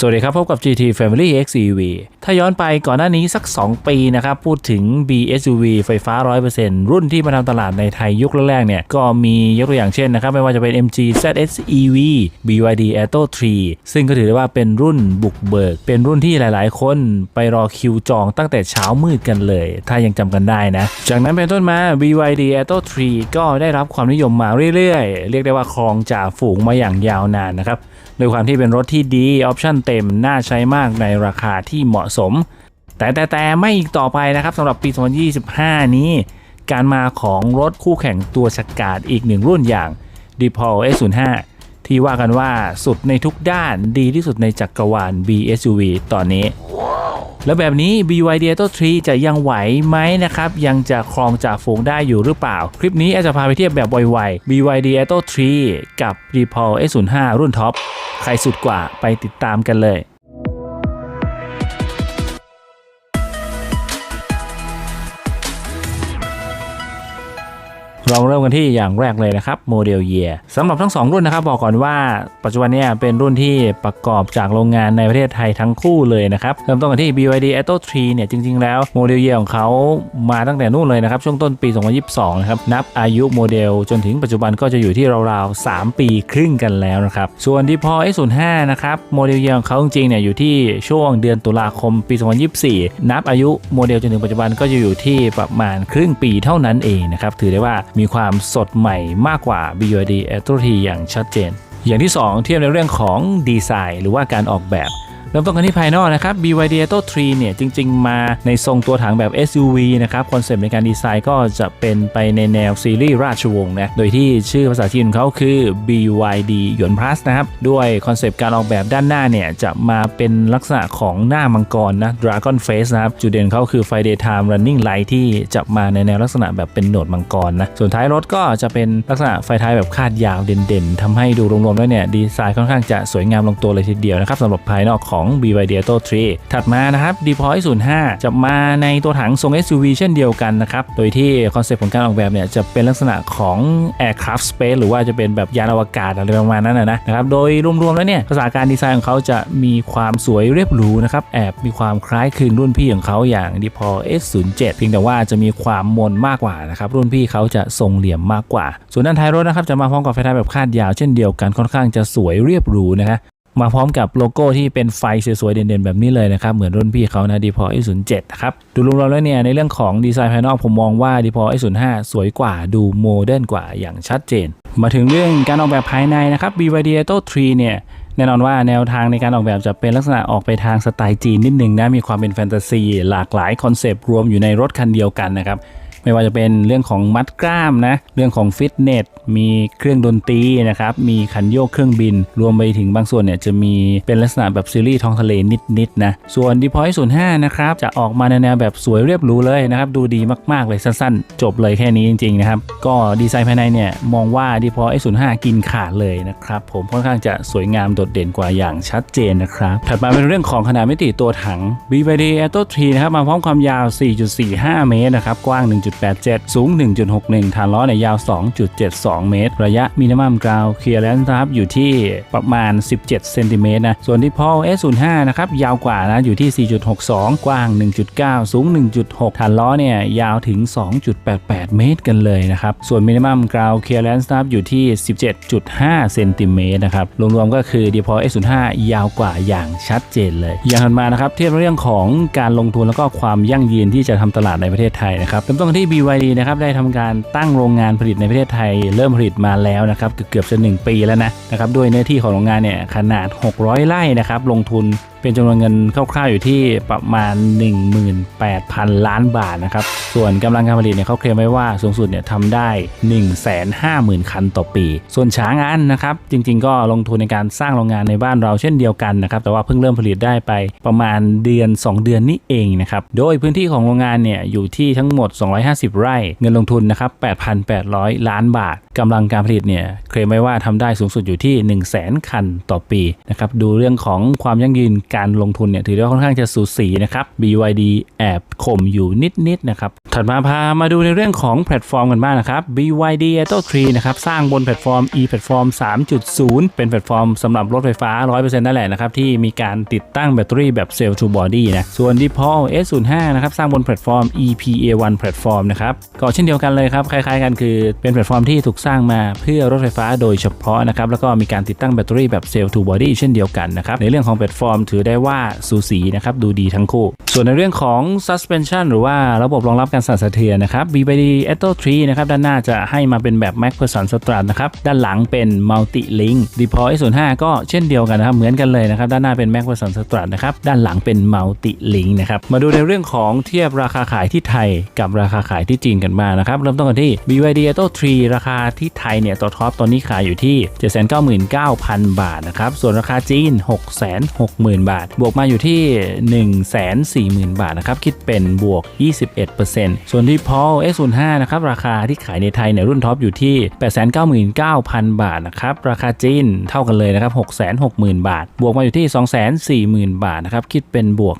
สวัสดีครับ พบกับ GT Family XEV ถ้าย้อนไปก่อนหน้านี้สัก 2 ปีนะครับ พูดถึง BSUV ไฟฟ้า 100%รุ่นที่มาทำตลาดในไทยยุคแรกๆเนี่ย ก็มียกตัวอย่างเช่นนะครับ ไม่ว่าจะเป็น MG ZS EV BYD Atto 3 ซึ่งก็ถือได้ว่าเป็นรุ่นบุกเบิก เป็นรุ่นที่หลายๆ คนไปรอคิวจองตั้งแต่เช้ามืดกันเลย ถ้ายังจำกันได้นะ จากนั้นเป็นต้นมา BYD Atto 3 ก็ได้รับความนิยมมาเรื่อยๆ เรียกได้ว่าครองจ่าฝูงมาอย่างยาวนานนะครับ โดยความที่เป็นรถที่ดีออปชั่นเต็มน่าใช้มากในราคาที่เหมาะสม แต่แต่แต่ไม่อีกต่อไปนะครับสำหรับปี 2025 นี้ การมาของรถคู่แข่งตัวฉกาดอีกหนึ่งรุ่นอย่าง d e p a u l S05 ที่ว่ากันว่าสุดในทุกด้านดีที่สุดในจักรวาล BSUV ตอนนี้ แล้วแบบนี้ BYD Atto 3จะยังไหวไหมนะครับ ยังจะครองจากฝูงได้อยู่หรือเปล่า คลิปนี้อาจจะพาไปเทียบแบบไวๆ BYD Atto 3 กับ d e p a u l S05 รุ่นท็อป ใครสุดกว่าไปติดตามกันเลย เราเริ่มกันที่อย่างแรกเลยนะครับโมเดลเยียสำหรับทั้ง 2 รุ่นนะครับ บอกก่อนว่าปัจจุบันเนี้เป็นรุ่นที่ประกอบจากโรงงานในประเทศไทยทั้งคู่เลยนะครับ เริ่มต้นกันที่ BYD Atto 3เนี่ยจริง ๆ แล้วโมเดลเยียของเขามาตั้งแต่นู่นเลยนะครับ ช่วงต้นปี 2022 นะครับ นับอายุโมเดลจนถึงปัจจุบันก็จะอยู่ที่ราวๆ 3 ปีครึ่งกันแล้วนะครับ ส่วนที่พอ S05 นะครับโมเดลเยียของเขาจริงๆเนี่ยอยู่ที่ช่วงเดือนตุลาคมปี 2024 นับอายุโมเดลจนถึงปัจจุบันก็จะอยู่ที่ประมาณครึ่งปีเท่านั้นเองนะครับถือได้ว่ามีความสดใหม่มากกว่า BYD Atto T อย่างชัดเจน อย่างที่ 2 เทียบในเรื่องของดีไซน์ หรือว่าการออกแบบ เริ่มต้นกันที่ภายนอกนะครับ BYD Atto 3เนี่ยจริง ๆ มาในทรงตัวถังแบบ SUV นะครับคอนเซปต์ในการดีไซน์ก็จะเป็นไปในแนวซีรีส์ราชวงศ์นะโดยที่ชื่อภาษาจีนของเขาคือ BYD หยวน plus นะครับด้วยคอนเซปต์การออกแบบด้านหน้าเนี่ยจะมาเป็นลักษณะของหน้ามังกรนะ Dragon Face นะครับจุดเด่นเขาคือไฟ Daytime Running Light ที่จะมาในแนวลักษณะแบบเป็นโหนดมังกรนะส่วนท้ายรถก็จะเป็นลักษณะไฟท้ายแบบคาดยาวเด่นๆทำให้ดูรวมๆแล้วเนี่ยดีไซน์ค่อนข้างจะสวยงามลงตัวเลยทีเดียวนะครับสำหรับภายนอกของ BYD Atto 3 ถัดมานะครับ d e p o y 05 จะมาในตัวถังทรง SUV เช่นเดียวกันนะครับ โดยที่คอนเซปต์ของการออกแบบเนี่ยจะเป็นลักษณะของ Aircraft Space หรือว่าจะเป็นแบบยานอวกาศอะไรประมาณนั้นนะนะครับ โดยรวมๆแล้วเนี่ยภาษาการดีไซน์ของเขาจะมีความสวยเรียบหรูนะครับ แอบมีความคล้ายคลึงรุ่นพี่ของเขาอย่าง d e p o y S07 เพียงแต่ว่าจะมีความมนมากกว่านะครับ รุ่นพี่เขาจะทรงเหลี่ยมมากกว่า ส่วนด้านท้ายรถนะครับจะมาพร้อมกับไฟท้ายแบบคาดยาวเช่นเดียวกันค่อนข้างจะสวยเรียบหรูนะฮะ มาพร้อมกับโลโก้ที่เป็นไฟสวยๆ เด่นๆ แบบนี้เลยนะครับ เหมือนรุ่นพี่เขานะ d e p o l S07 นะครับ ดูรวมๆแล้วเนี่ย ในเรื่องของดีไซน์ภายนอกผมมองว่า d e p o l S05 สวยกว่าดูโมเดิร์นกว่าอย่างชัดเจน มาถึงเรื่องการออกแบบภายในนะครับ BYD Atto 3เนี่ยแน่นอนว่าแนวทางในการออกแบบจะเป็นลักษณะออกไปทางสไตล์จีนนิดนึงนะมีความเป็นแฟนตาซีหลากหลายคอนเซปต์รวมอยู่ในรถคันเดียวกันนะครับ ไม่ว่าจะเป็นเรื่องของมัดกล้ามนะเรื่องของฟิตเนสมีเครื่องดนตรีนะครับมีขันโยกเครื่องบิน รวมไปถึงบางส่วนเนี่ยจะมีเป็นลักษณะแบบซีรีส์ท้องทะเลนิดๆนะส่วน d e p o y 05นะครับจะออกมาในแนวแบบสวยเรียบหรูเลยนะครับดูดีมากๆเลยสั้นๆ จบเลยแค่นี้จริงๆนะครับก็ดีไซน์ภายในเนี่ยมองว่า d e p o y 05กินขาดเลยนะครับผมค่อนข้างจะสวยงามโดดเด่นกว่าอย่างชัดเจนนะครับถัดมาเป็นเรื่องของขนาดมิติตัวถัง BYD Atto 3นะครับมาพร้อมความยาว 4.45 เมตรนะครับกว้าง1.87 สูง 1.61 ฐานล้อเนี่ยาว 2.72 เมตร ระยะมินิมัมกราวเคลียร์แลนซ์นะครับอยู่ที่ประมาณ 17 เซนติเมตรนะ ส่วนที่พอ S05 นะครับยาวกว่านะอยู่ที่ 4.62 กว้าง 1.9 สูง 1.6 ฐานล้อเนี่ยยาวถึง 2.88 เมตรกันเลยนะครับ ส่วนมินิมัมกราวเคลียร์แลนซ์นะครับอยู่ที่ 17.5 เซนติเมตรนะครับ รวมๆก็คือ d e p o S05 ยาวกว่าอย่างชัดเจนเลย อย่างถัดมานะครับเทียบเรื่องของการลงทุนแล้วก็ความยั่งยืนที่จะทำตลาดในประเทศไทยนะครับเริ่มต้นที่ BYD นะครับได้ทำการตั้งโรงงานผลิตในประเทศไทย เริ่มผลิตมาแล้วนะครับเกือบจะ1ปีแล้วนะนะครับด้วยเนื้อที่ของโรงงานเนี่ยขนาด 600 ไร่นะครับลงทุน เป็นจำนวนเงินคร่าวๆอยู่ที่ประมาณ 18,000 ล้านบาทนะครับ ส่วนกำลังการผลิตเนี่ยเขาเคลมไว้ว่าสูงสุดเนี่ยทำได้ 150,000 คันต่อปี ส่วนช้างอันนะครับ จริงๆ ก็ลงทุนในการสร้างโรงงานในบ้านเราเช่นเดียวกันนะครับ แต่ว่าเพิ่งเริ่มผลิตได้ไปประมาณเดือน 2 เดือนนี้เองนะครับ โดยพื้นที่ของโรงงานเนี่ยอยู่ที่ทั้งหมด 250 ไร่ เงินลงทุนนะครับ 8,800 ล้านบาทกำลังการผลิตเนี่ยเคลมไว้ว่าทำได้สูงสุดอยู่ที่ 1 0 0 0 0 0 คันต่อปีนะครับ ดูเรื่องของความยั่งยืนการลงทุนเนี่ยถือว่าค่อนข้างจะสูสีนะครับ BYD แอบข่มอยู่นิดๆนะครับ ถัดมาพามาดูในเรื่องของแพลตฟอร์มกันบ้างนะครับ BYD Atto 3นะครับสร้างบนแพลตฟอร์ม e-platform 3.0 เป็นแพลตฟอร์มสำหรับรถไฟฟ้า 100%นั่นแหละนะครับ ที่มีการติดตั้งแบตเตอรี่แบบ Cell to Body นะ ส่วน Depol S05 นะครับสร้างบนแพลตฟอร์ม EPA1 แพลตฟอร์มนะครับก็เช่นเดียวกันเลยครับคล้ายๆกันคือเป็นแพลตฟอร์มที่ถูกสร้างมาเพื่อรถไฟฟ้าโดยเฉพาะนะครับแล้วก็มีการติดตั้งแบตเตอรี่แบบ Cell to Body เช่นเดียวกันนะครับในเรื่องของแพลตฟอร์มถือได้ว่าสูสีนะครับดูดีทั้งคู่ ส่วนในเรื่องของ suspension หรือว่าระบบรองรับการสั่นสะเทือนนะครับ BYD Atto 3นะครับด้านหน้าจะให้มาเป็นแบบ Mac p e r s o n Strut นะครับด้านหลังเป็น Multi Link Deploy S05 ก็เช่นเดียวกันนะครับเหมือนกันเลยนะครับด้านหน้าเป็น Mac p e r s o n Strut นะครับด้านหลังเป็น Multi Link นะครับมาดูในเรื่องของเทียบราคาขายที่ไทยกับราคาขายที่จีนกันบ้างนะครับเริ่มต้นกันที่ BYD Atto 3ราคาที่ไทยเนี่ยตัวท็อปตอนนี้ขายอยู่ที่ 799,000 บาทนะครับส่วนราคาจีน 660,000บาท บวกมาอยู่ที่ 140,000 บาทนะครับ คิดเป็นบวก 21%ส่วนที่ Paul S05 นะครับ ราคาที่ขายในไทยเนี่ยรุ่นท็อปอยู่ที่ 899,000 บาทนะครับ ราคาจีนเท่ากันเลยนะครับ 660,000 บาท บวกมาอยู่ที่ 240,000 บาทนะครับ คิดเป็นบวก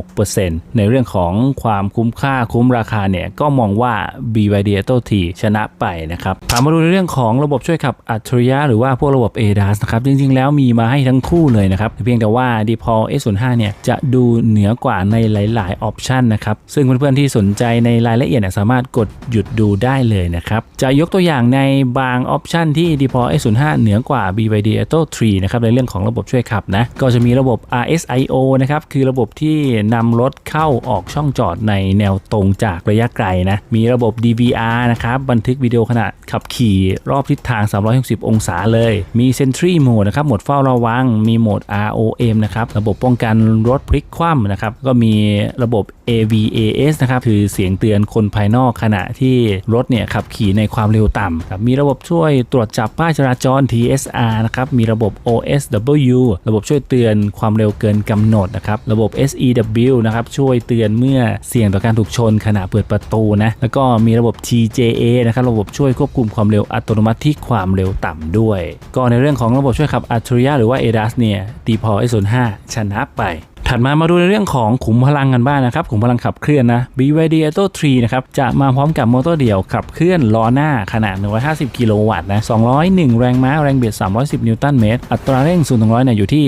36%ในเรื่องของความคุ้มค่าคุ้มราคาเนี่ย ก็มองว่า BYD Atto T ชนะไปนะครับพามาดูในเรื่องของระบบช่วยขับอัจฉริยะหรือว่าพวกระบบ ADAS นะครับ จริงๆ แล้วมีมาให้ทั้งคู่เลยนะครับ เพียงแต่ว่า d p o l S05 เนี่ยจะดูเหนือกว่าในหลาย ๆ ออปชันนะครับซึ่งเพื่อน ๆ ที่สนใจในรายละเอียดสามารถกดหยุดดูได้เลยนะครับจะยกตัวอย่างในบางออปชันที่ d p o l S05 เหนือกว่า BYD Atto 3นะครับในเรื่องของระบบช่วยขับนะก็จะมีระบบ RSIO นะครับคือระบบที่นำรถเข้าออกช่องจอดในแนวตรงจากระยะไกลนะมีระบบ DVR นะครับบันทึกวิดีโอขณะขับขี่รอบทิศทาง 360 องศาเลย มี Sentry Mode นะครับโหมดเฝ้าระวัง มีโหมด ROM นะครับระบบป้องกันรถพลิกคว่ำนะครับก็มีระบบ AVAS นะครับคือเสียงเตือนคนภายนอกขณะที่รถเนี่ยขับขี่ในความเร็วต่ำครับมีระบบช่วยตรวจจับป้ายจราจร TSR นะครับมีระบบ OSW ระบบช่วยเตือนความเร็วเกินกำหนดนะครับระบบ SEW นะครับช่วยเตือนเมื่อเสี่ยงต่อการถูกชนขณะเปิดประตูนะแล้วก็มีระบบ TJA นะครับระบบช่วยควบคุมความเร็วอัตโนมัติที่ความเร็วต่ำด้วย ก็ในเรื่องของระบบช่วยขับอัจฉริยะหรือว่า ADAS เนี่ยดีพอ S05 ชนะไป ถัดมามาดูในเรื่องของขุมพลังกันบ้างนะครับ ขุมพลังขับเคลื่อนนะ BYD Atto 3นะครับ จะมาพร้อมกับมอเตอร์เดี่ยวขับเคลื่อนล้อหน้าขนาด 150 กิโลวัตต์นะ 201 แรงม้า แรงบิด310 นิวตันเมตร อัตราเร่ง0 100เนี่ยอยู่ที่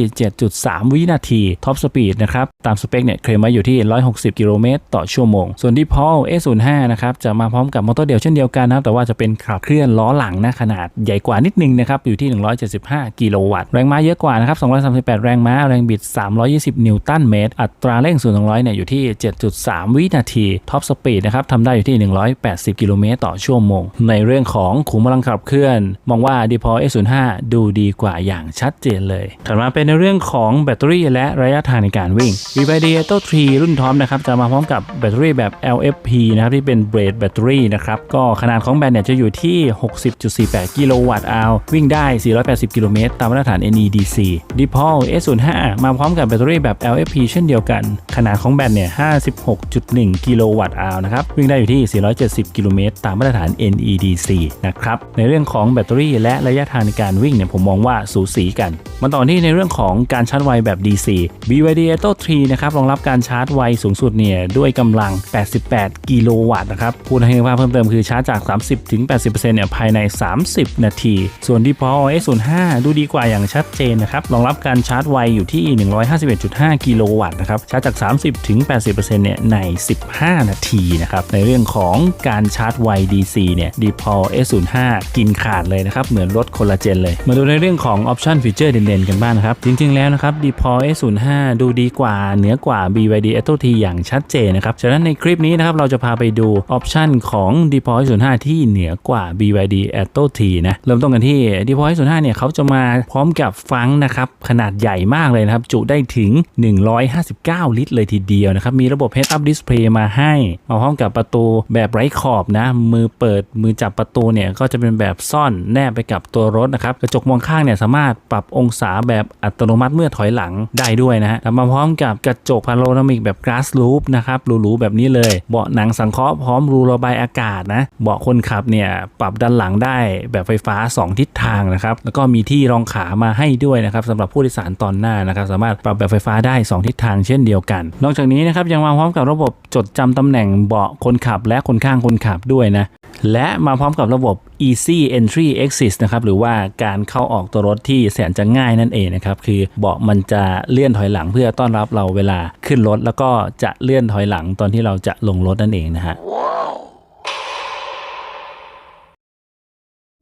7.3 วินาที ท็อปสปีดนะครับ ตามสเปคเนี่ยเคลมไว้อยู่ที่ 160 กิโลเมตรต่อชั่วโมง ส่วนที่พอ S05 นะครับ จะมาพร้อมกับมอเตอร์เดี่ยวเช่นเดียวกันนะครับแต่ว่าจะเป็นขับเคลื่อนล้อหลังนะขนาดใหญ่กว่านิดนึงนะครับอยู่ที่ 175 กิโลวัตต์ แรงม้าเยอะกว่านะครับ238 แรงม้า แรงบิด 320 นิวตันเมตร อัตราเร่ง0 100เนี่ยอยู่ที่ 7.3 วินาทีท็อปสปีดนะครับทำได้อยู่ที่ 180 กิโลเมตรต่อชั่วโมง ในเรื่องของขุมพลังขับเคลื่อน มองว่า d p o S05 ดูดีกว่าอย่างชัดเจนเลย ถัดมาเป็นในเรื่องของแบตเตอรี่และระยะทางในการวิ่ง BYD Atto 3รุ่นท็อปนะครับจะมาพร้อมกับแบตเตอรี่แบบ LFP นะครับที่เป็นเบรดแบตเตอรี่นะครับก็ขนาดของแบตเนี่ยจะอยู่ที่ 60.48 กิโลวัตต์อาววิ่งได้ 480 กิโลเมตรตามมาตรฐาน NEDC d p o S05 มาพร้อมกับแบตเตอรี่แบบ LFP เช่นเดียวกัน ขนาดของแบตเนี่ย 56.1 กิโลวัตต์อาวนะครับ วิ่งได้อยู่ที่ 470 กิโลเมตร ตามมาตรฐาน NEDC นะครับ ในเรื่องของแบตเตอรี่และระยะทางในการวิ่งเนี่ยผมมองว่าสูสีกัน มาต่อที่ในเรื่องของการชาร์จไวแบบ DC BYD Atto 3นะครับ รองรับการชาร์จไวสูงสุดเนี่ยด้วยกำลัง 88 กิโลวัตต์นะครับ พูดให้ภาพเพิ่มเติมคือชาร์จจาก 30-80%เนี่ยภายใน 30 นาที ส่วนที่พอ S05 ดูดีกว่าอย่างชัดเจนนะครับ รองรับการชาร์จไวอยู่ที่ 151.5กิโลวัตต์นะครับชาร์จจาก 30-80%เนี่ยใน 15 นาทีนะครับในเรื่องของการชาร์จไว DC เนี่ย d p o l S05 กินขาดเลยนะครับเหมือนรถคนละเจนเลย มาดูในเรื่องของออปชันฟีเจอร์เด่นๆกันบ้างนะครับ จริงๆแล้วนะครับ d p o l S05 ดูดีกว่าเหนือกว่า BYD Atto T อย่างชัดเจนนะครับฉะนั้นในคลิปนี้นะครับเราจะพาไปดูออปชันของ d p o l S05 ที่เหนือกว่า BYD Atto T นะเริ่มต้นกันที่ d p o l S05 เนี่ยเขาจะมาพร้อมกับฟังก์นะครับขนาดใหญ่มากเลยนะครับจุได้ถึง 1 159 ลิตรเลยทีเดียวนะครับ มีระบบ Head Up Display มาให้มาพร้อมกับประตูแบบไร้ขอบนะ มือเปิดมือจับประตูเนี่ย ก็จะเป็นแบบซ่อนแนบไปกับตัวรถนะครับ กระจกมองข้างเนี่ยสามารถปรับองศาแบบอัตโนมัติเมื่อถอยหลังได้ด้วยนะฮะมาพร้อมกับกระจกพาโนรามิกแบบ Glass Roof นะครับหรูๆแบบนี้เลยเบาะหนังสังเคราะห์พร้อมรูระบายอากาศนะเบาะคนขับเนี่ยปรับด้านหลังได้แบบไฟฟ้า 2 ทิศทางนะครับแล้วก็มีที่รองขามาให้ด้วยนะครับสำหรับผู้โดยสารตอนหน้านะครับสามารถปรับแบบไฟฟ้าได้2 ทิศทางเช่นเดียวกัน นอกจากนี้นะครับยังมาพร้อมกับระบบจดจำตำแหน่งเบาะคนขับ และคนข้างคนขับด้วยนะและมาพร้อมกับระบบ Easy Entry Exit นะครับหรือว่าการเข้าออกตัวรถที่แสนจะง่ายนั่นเองนะครับคือเบาะมันจะเลื่อนถอยหลังเพื่อต้อนรับเราเวลาขึ้นรถ แล้วก็จะเลื่อนถอยหลังตอนที่เราจะลงรถนั่นเองนะฮะ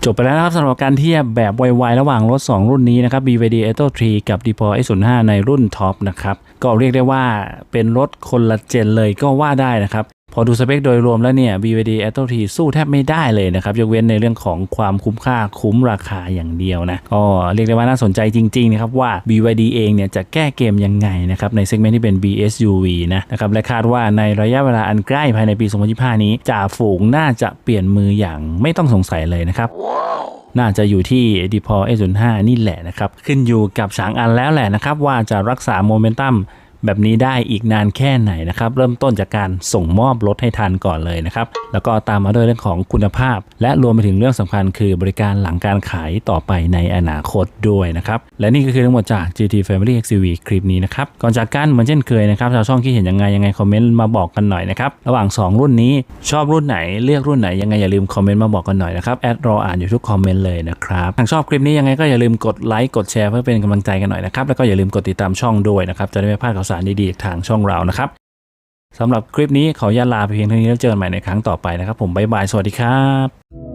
จบไปแล้วนะครับสำหรับการเทียบแบบไวๆระหว่างรถ 2 รุ่นนี้นะครับ BYD Atto 3 กับ d e p o S05 ในรุ่นท็อปนะครับ ก็เรียกได้ว่าเป็นรถคนละเจนเลยก็ว่าได้นะครับ พอดูสเปคโดยรวมแล้วเนี่ย BYD Atto 3สู้แทบไม่ได้เลยนะครับ ยกเว้นในเรื่องของความคุ้มค่าคุ้มราคาอย่างเดียวนะก็เรียกได้ว่าน่าสนใจจริงๆนะครับว่า BYD เองเนี่ยจะแก้เกมยังไงนะครับในเซกเมนต์ที่เป็น BSUV นะนะครับและคาดว่าในระยะเวลาอันใกล้ภายในปี 2025 นี้จ่าฝูงน่าจะเปลี่ยนมืออย่างไม่ต้องสงสัยเลยนะครับน่าจะอยู่ที่ d p o S05 นี่แหละนะครับ ขึ้นอยู่กับฉางอันแล้วแหละนะครับ ว่าจะรักษาโมเมนตัม แบบนี้ได้อีกนานแค่ไหนนะครับ เริ่มต้นจากการส่งมอบรถให้ทันก่อนเลยนะครับ แล้วก็ตามมาด้วยเรื่องของคุณภาพ และรวมไปถึงเรื่องสำคัญคือบริการหลังการขายต่อไปในอนาคตด้วยนะครับ และนี่ก็คือทั้งหมดจาก GT Family XUV คลิปนี้นะครับ ก่อนจากกันเหมือนเช่นเคยนะครับชาวช่องคิดเห็นยังไงยังไงคอมเมนต์มาบอกกันหน่อยนะครับ ระหว่าง 2 รุ่นนี้ชอบรุ่นไหนเลือกรุ่นไหนยังไงอย่าลืมคอมเมนต์มาบอกกันหน่อยนะครับแอดรออ่านอยู่ทุกคอมเมนต์เลยนะครับทางชอบคลิปนี้ยังไงก็อย่าลืมกดไลค์กดแชร์เพื่อเป็นกำลังใจกันหน่อยนะครับแล้วก็อย่าลืมกดติดตามช่องด้วยนะครับจะได้ไม่พลาดข่าวสารดีๆทางช่องเรานะครับสำหรับคลิปนี้ขออนุญาตลาไปเพียงเท่านี้แล้วเจอกันใหม่ในครั้งต่อไปนะครับ ผมบ๊ายบายสวัสดีครับ